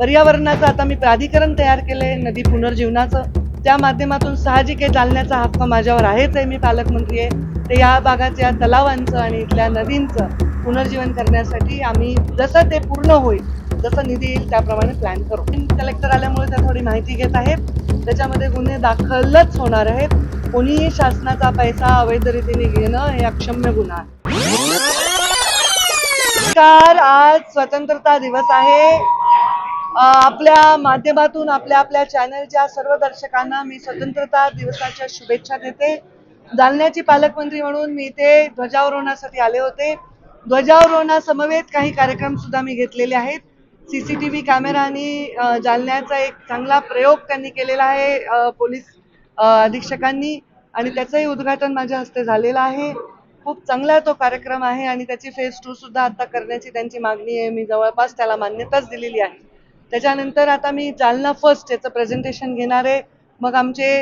पर्यावरणाचं आता मी प्राधिकरण तयार केलंय नदी पुनर्जीवनाचं. त्या माध्यमातून साहजिक आहे चालण्याचा हक्क माझ्यावर आहेच आहे मी पालकमंत्री आहे. तर या भागाच्या तलावांचं आणि इथल्या नदींचं पुनर्जीवन करण्यासाठी आम्ही जसं ते पूर्ण होईल जसं निधी येईल त्याप्रमाणे प्लॅन करू. कलेक्टर आल्यामुळे त्या थोडी माहिती घेत आहेत. त्याच्यामध्ये गुन्हे दाखलच होणार आहेत. कोणीही शासनाचा पैसा अवैध रीतीने घेणं हे अक्षम्य गुन्हा आहे. आज स्वतंत्रता दिवस आहे. आपल्या माध्यमातून आपल्या आपल्या चॅनलच्या सर्व दर्शकांना मी स्वतंत्रता दिवसाच्या शुभेच्छा देते. जालन्याची पालकमंत्री म्हणून मी इथे ध्वजारोहणासाठी आले होते. ध्वजारोहणासमवेत काही कार्यक्रम सुद्धा मी घेतलेले आहेत. सीसीटीव्ही टी व्ही कॅमेरानी जालन्याचा एक चांगला प्रयोग त्यांनी केलेला आहे पोलीस अधीक्षकांनी. आणि त्याचंही उद्घाटन माझ्या हस्ते झालेलं आहे. खूप चांगला तो कार्यक्रम आहे आणि त्याची फेज टू सुद्धा आता करण्याची त्यांची मागणी आहे. मी जवळपास त्याला मान्यताच दिलेली आहे. त्याच्यानंतर आता मी जालना फर्स्ट याचं प्रेझेंटेशन घेणार आहे. मग आमचे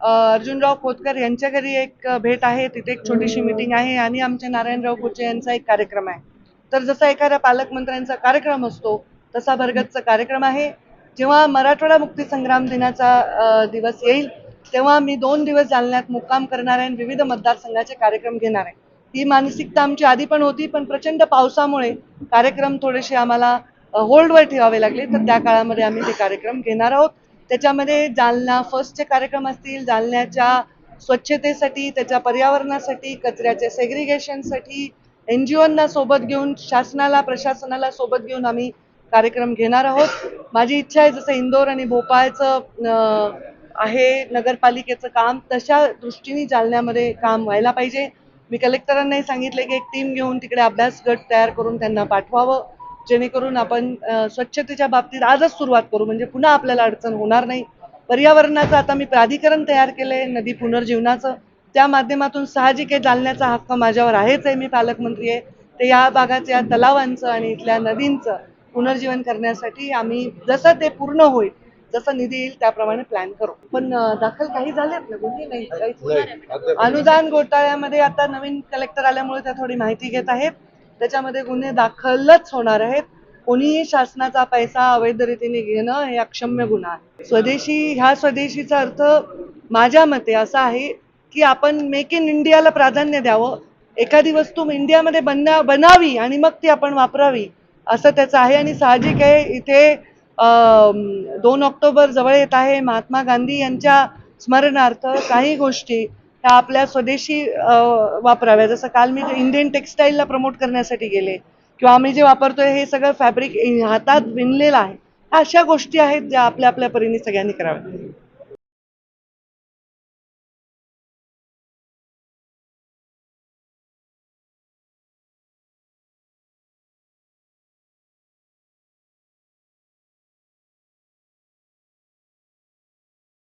अर्जुनराव खोतकर यांच्या घरी एक भेट आहे. तिथे एक छोटीशी मीटिंग आहे आणि आमचे नारायणराव कोचे यांचा एक कार्यक्रम आहे. तर जसा एखाद्या पालकमंत्र्यांचा कार्यक्रम असतो तसा भरगतचा कार्यक्रम आहे. जेव्हा मराठवाडा मुक्तीसंग्राम दिनाचा दिवस येईल तेव्हा मी दोन दिवस जालन्यात मुक्काम करणार आहे आणि विविध मतदारसंघाचे कार्यक्रम घेणार आहे. ही मानसिकता आमची आधी पण होती पण प्रचंड पावसामुळे कार्यक्रम थोडेसे आम्हाला होल्डवर ठेवावे लागले. तर त्या काळामध्ये आम्ही ते कार्यक्रम घेणार आहोत. त्याच्यामध्ये जालना फर्स्टचे कार्यक्रम असतील जालन्याच्या स्वच्छतेसाठी त्याच्या पर्यावरणासाठी कचऱ्याच्या सेग्रिगेशनसाठी एन जी ओंना सोबत घेऊन शासनाला प्रशासनाला सोबत घेऊन आम्ही कार्यक्रम घेणार आहोत. माझी इच्छा आहे जसं इंदोर आणि भोपाळचं आहे नगरपालिकेचं काम तशा दृष्टीने जालन्यामध्ये काम व्हायला पाहिजे. मी कलेक्टरांनाही सांगितले की एक टीम घेऊन तिकडे अभ्यास गट तयार करून त्यांना पाठवावं. जेणेकरून आपण स्वच्छतेच्या बाबतीत आजच सुरुवात करू. म्हणजे पुन्हा आपल्याला अडचण होणार नाही. पर्यावरणाचं आता मी प्राधिकरण तयार केलंय नदी पुनर्जीवनाचं. त्या माध्यमातून साहजिक आहे जालन्याचा हक्क माझ्यावर आहेच आहे मी पालकमंत्री आहे. तर या भागाच्या तलावांचं आणि इथल्या नदींचं पुनर्जीवन करण्यासाठी आम्ही जसं ते पूर्ण होईल जसं निधी येईल त्याप्रमाणे प्लॅन करू. पण दाखल काही झालेत ना? गुन्हे नाही. अनुदान घोटाळ्यामध्ये आता नवीन कलेक्टर आल्यामुळे त्या थोडी माहिती घेत आहेत. त्याच्यामध्ये गुन्हे दाखलच होणार आहेत. कोणीही शासनाचा पैसा अवैध रीतीने घेणं हे अक्षम्य गुन्हा आहे. स्वदेशी ह्या स्वदेशीचा अर्थ माझ्या मते असा आहे की आपण मेक इन इंडियाला प्राधान्य द्यावं. एखादी वस्तू इंडियामध्ये बनण्या बनावी आणि मग ती आपण वापरावी असं त्याचं आहे. आणि साहजिक आहे इथे दोन ऑक्टोबर जवळ येत आहे. महात्मा गांधी यांच्या स्मरणार्थ काही गोष्टी त्या आपल्या स्वदेशी वापराव्या जसं काल मी इंडियन टेक्स्टाईलला प्रमोट करण्यासाठी गेले किंवा आम्ही जे वापरतोय हे सगळं फॅब्रिक हातात विणलेलं आहे. अशा गोष्टी आहेत ज्या आपल्या आपल्या परीने सगळ्यांनी कराव्या